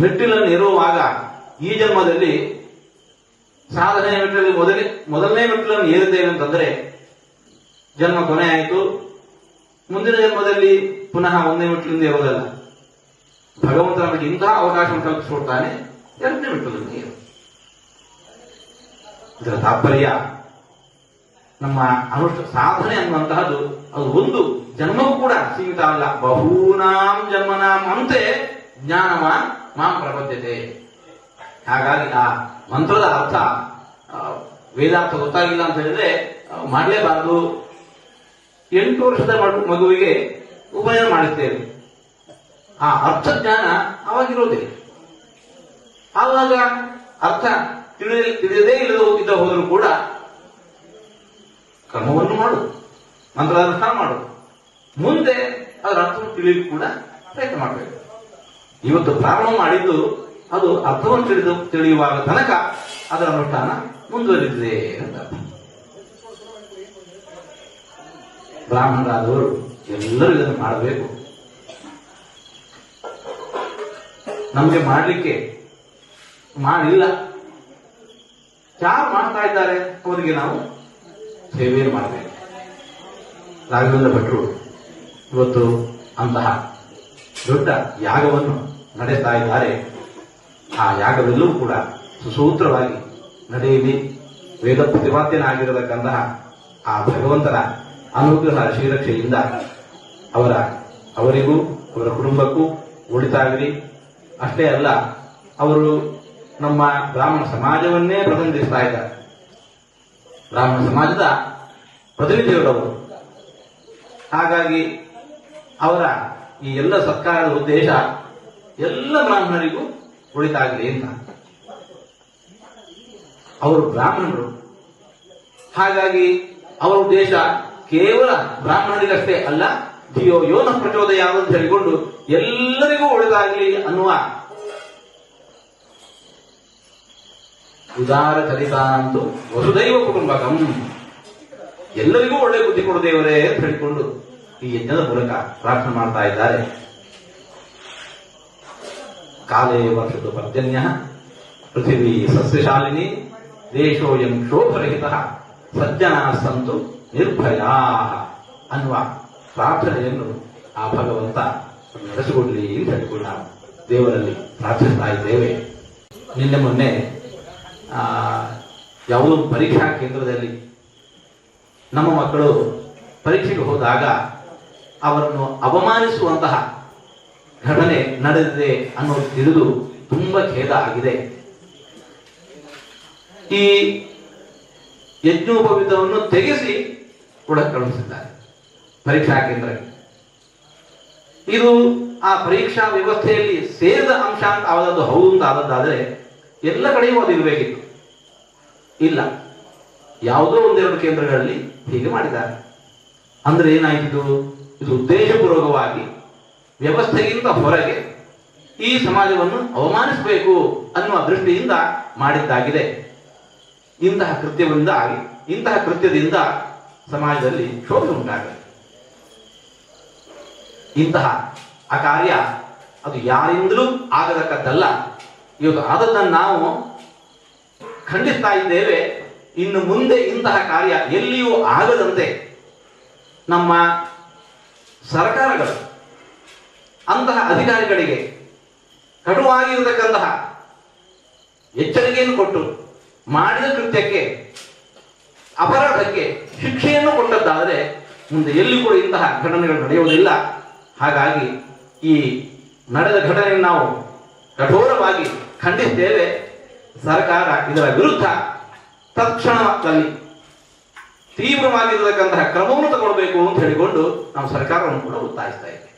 ಮೆಟ್ಟಿಲನ್ನು ಏರುವಾಗ ಈ ಜನ್ಮದಲ್ಲಿ ಸಾಧನೆಯ ಮೆಟ್ಟಿಲಲ್ಲಿ ಮೊದಲೇ ಮೊದಲನೇ ಮೆಟ್ಟಿಲನ್ನು ಏರಿದ್ದೇವೆ ಅಂತಂದ್ರೆ ಜನ್ಮ ಕೊನೆ ಆಯಿತು ಮುಂದಿನ ಜನ್ಮದಲ್ಲಿ ಪುನಃ ಒಂದೇ ಮೆಟ್ಟಿಲಿಂದ ಇರೋದಲ್ಲ ಭಗವಂತ ನಮಗೆ ಇಂತಹ ಅವಕಾಶವನ್ನು ಕಲ್ಪಿಸಿಕೊಡ್ತಾನೆ. ಎರಡನೇ ಮೆಟ್ಟಿಲನ್ನು ಏರು. ಇದರ ತಾತ್ಪರ್ಯ ನಮ್ಮ ಅನುಷ್ಠ ಸಾಧನೆ ಅನ್ನುವಂತಹದ್ದು ಅದು ಒಂದು ಜನ್ಮವೂ ಕೂಡ ಸೀಮಿತ ಅಲ್ಲ. ಬಹೂನಾಂ ಜನ್ಮನಾಂ ಅಂತೆ ಜ್ಞಾನವಾನ್ ಮಾಂ ಪ್ರಬದ್ಧತೆ ಹಾಗಾಗಿ ಆ ಮಂತ್ರದ ಅರ್ಥ ವೇದಾರ್ಥ ಗೊತ್ತಾಗಿಲ್ಲ ಅಂತ ಹೇಳಿದ್ರೆ ಮಾಡಲೇಬಾರದು. ಎಂಟು ವರ್ಷದ ಮಗು- ಮಗುವಿಗೆ ಉಪಾಯ ಮಾಡುತ್ತೇವೆ ಆ ಅರ್ಥ ಜ್ಞಾನ ಅವಾಗಿರೋದಿಲ್ಲ ಆವಾಗ ಅರ್ಥ ತಿಳಿದ, ತಿಳಿಯದೇ ಇಲ್ಲದ ಇದ್ದ ಹೋದರೂ ಕೂಡ ಕರ್ಮವನ್ನು ಮಾಡು. ಮಂತ್ರದ ಅರ್ಥ ಮಾಡು. ಮುಂದೆ ಅದರ ಅರ್ಥವನ್ನು ತಿಳಿಯಲು ಕೂಡ ಪ್ರಯತ್ನ ಮಾಡಬೇಕು. ಇವತ್ತು ಪ್ರಾರಂಭ ಮಾಡಿದ್ದು ಅದು ಅರ್ಥವನ್ನು ತಿಳಿದು ತಿಳಿಯುವಾಗ ತನಕ ಅದರ ಅನುಷ್ಠಾನ ಮುಂದುವರಿದಿದೆ ಅಂತ. ಬ್ರಾಹ್ಮಣರಾದವರು ಎಲ್ಲರೂ ಇದನ್ನು ಮಾಡಬೇಕು. ನಮಗೆ ಮಾಡಲಿಕ್ಕೆ ಮಾಡಿಲ್ಲ. ಯಾರು ಮಾಡ್ತಾ ಇದ್ದಾರೆ ಅವರಿಗೆ ನಾವು ಸೇವೆಯನ್ನು ಮಾಡಬೇಕು. ರಾಘವೇಂದ್ರ ಭಟ್ರು, ಇವತ್ತು ಅಂತಹ ದೊಡ್ಡ ಯಾಗವನ್ನು ನಡೆಸ್ತಾ ಇದ್ದಾರೆ ಆ ಯಾಗವೆಲ್ಲವೂ ಕೂಡ ಸುಸೂತ್ರವಾಗಿ ನಡೆಯಲಿ. ವೇದ ಪ್ರತಿಪಾದ್ಯನಾಗಿರತಕ್ಕಂತಹ ಆ ಭಗವಂತನ ಅನುಗ್ರಹ ಶ್ರೀರಕ್ಷೆಯಿಂದ ಅವರ ಅವರಿಗೂ, ಅವರ ಕುಟುಂಬಕ್ಕೂ ಉಳಿತಾಗಲಿ. ಅಷ್ಟೇ ಅಲ್ಲ, ಅವರು ನಮ್ಮ ಬ್ರಾಹ್ಮಣ ಸಮಾಜವನ್ನೇ ಪ್ರತಿನಿಧಿಸ್ತಾ ಇದ್ದಾರೆ. ಬ್ರಾಹ್ಮಣ ಸಮಾಜದ ಪ್ರತಿನಿಧಿಗಳವರು. ಹಾಗಾಗಿ ಅವರ ಈ ಎಲ್ಲ ಸರ್ಕಾರದ ಉದ್ದೇಶ ಎಲ್ಲ ಬ್ರಾಹ್ಮಣರಿಗೂ ಒಳಿತಾಗಲಿ ಅಂತ. ಅವರು ಬ್ರಾಹ್ಮಣರು. ಹಾಗಾಗಿ ಅವರ ಉದ್ದೇಶ ಕೇವಲ ಬ್ರಾಹ್ಮಣರಿಗಷ್ಟೇ ಅಲ್ಲ, ಧಿಯೋ ಯೋನ ಪ್ರಚೋದಯ ಅಂತ ಹೇಳಿಕೊಂಡು ಎಲ್ಲರಿಗೂ ಒಳಿತಾಗಲಿ ಅನ್ನುವ ಉದಾರ ಚರಿತಾಂತು ವಸುದೈವ ಕುಟುಂಬಕಂ. ಎಲ್ಲರಿಗೂ ಒಳ್ಳೆ ಬುದ್ಧಿ ಕೊಡು ದೇವರೇ ಅಂತ ಹೇಳಿಕೊಂಡು ಈ ಯಜ್ಞದ ಮೂಲಕ ಪ್ರಾರ್ಥನೆ ಮಾಡ್ತಾ ಇದ್ದಾರೆ. ಕಾಲೇ ವರ್ಷದ ಪರ್ಜನ್ಯ ಪೃಥಿವಿ ಸಸ್ಯಶಾಲಿನಿ ದೇಶೋಯಂ ಶೋಭರಹಿತ ಸಜ್ಜನ ಸಂತು ನಿರ್ಭಯಾ ಅನ್ನುವ ಪ್ರಾರ್ಥನೆಯನ್ನು ಆ ಭಗವಂತ ನಡೆಸಿಕೊಡಲಿ ಅಂತ ಹೇಳಿಕೊಂಡು ನಾವು ದೇವರಲ್ಲಿ ಪ್ರಾರ್ಥಿಸ್ತಾ ಇದ್ದೇವೆ ನಿನ್ನೆ ಮೊನ್ನೆ ಯಾವುದೋ ಪರೀಕ್ಷಾ ಕೇಂದ್ರದಲ್ಲಿ ನಮ್ಮ ಮಕ್ಕಳು ಪರೀಕ್ಷೆಗೆ ಹೋದಾಗ ಅವರನ್ನು ಅವಮಾನಿಸುವಂತಹ ಘಟನೆ ನಡೆದಿದೆ ಅನ್ನೋದು ತಿಳಿದು ತುಂಬಾ ಖೇದ ಆಗಿದೆ. ಈ ಯಜ್ಞೋಪವಿತವನ್ನು ತೆಗೆಸಿ ಕೂಡ ಕಳುಹಿಸಿದ್ದಾರೆ. ಪರೀಕ್ಷಾ ಕೇಂದ್ರಕ್ಕೆ. ಇದು ಆ ಪರೀಕ್ಷಾ ವ್ಯವಸ್ಥೆಯಲ್ಲಿ ಸೇರಿದ ಅಂಶ ಅಂತ ಆದದ್ದು ಹೌದು ಅಂತ ಆದದ್ದಾದರೆ ಎಲ್ಲ ಕಡೆಯೂ ಅದು ಇರಬೇಕಿತ್ತು. ಇಲ್ಲ, ಯಾವುದೋ ಒಂದೆರಡು ಕೇಂದ್ರಗಳಲ್ಲಿ ಹೀಗೆ ಮಾಡಿದ್ದಾರೆ. ಅಂದ್ರೆ ಏನಾಯಿತು ಇದು ಉದ್ದೇಶಪೂರ್ವಕವಾಗಿ ವ್ಯವಸ್ಥೆಗಿಂತ ಹೊರಗೆ ಈ ಸಮಾಜವನ್ನು ಅವಮಾನಿಸಬೇಕು ಅನ್ನುವ ದೃಷ್ಟಿಯಿಂದ ಮಾಡಿದ್ದಾಗಿದೆ. ಇಂತಹ ಕೃತ್ಯದಿಂದ ಆಗಿ, ಇಂತಹ ಕೃತ್ಯದಿಂದ ಸಮಾಜದಲ್ಲಿ ಶೋಭೆ ಉಂಟಾಗಿದೆ. ಇಂತಹ ಆ ಕಾರ್ಯ ಅದು ಯಾರಿಂದಲೂ ಆಗತಕ್ಕದ್ದಲ್ಲ. ಇವತ್ತು ಆದದ್ದನ್ನು ನಾವು ಖಂಡಿಸ್ತಾ ಇದ್ದೇವೆ. ಇನ್ನು ಮುಂದೆ ಇಂತಹ ಕಾರ್ಯ ಎಲ್ಲಿಯೂ ಆಗದಂತೆ ನಮ್ಮ ಸರ್ಕಾರಗಳು ಅಂತಹ ಅಧಿಕಾರಿಗಳಿಗೆ ಕಟುವಾಗಿರತಕ್ಕಂತಹ ಎಚ್ಚರಿಕೆಯನ್ನು ಕೊಟ್ಟು ಮಾಡಿದ ಕೃತ್ಯಕ್ಕೆ ಅಪರಾಧಕ್ಕೆ ಶಿಕ್ಷೆಯನ್ನು ಕೊಟ್ಟದ್ದಾದರೆ ಮುಂದೆ ಎಲ್ಲಿ ಕೂಡ ಇಂತಹ ಘಟನೆಗಳು ನಡೆಯುವುದಿಲ್ಲ. ಹಾಗಾಗಿ ಈ ನಡೆದ ಘಟನೆಯನ್ನು ನಾವು ಕಠೋರವಾಗಿ ಖಂಡಿಸ್ತೇವೆ. ಸರ್ಕಾರ ಇದರ ವಿರುದ್ಧ ತಕ್ಷಣದಲ್ಲಿ ತೀವ್ರವಾಗಿರತಕ್ಕಂತಹ ಕ್ರಮವನ್ನು ತಗೊಳ್ಬೇಕು ಅಂತ ಹೇಳಿಕೊಂಡು ನಾವು ಸರ್ಕಾರವನ್ನು ಕೂಡ ಒತ್ತಾಯಿಸ್ತಾ ಇದ್ದೇವೆ.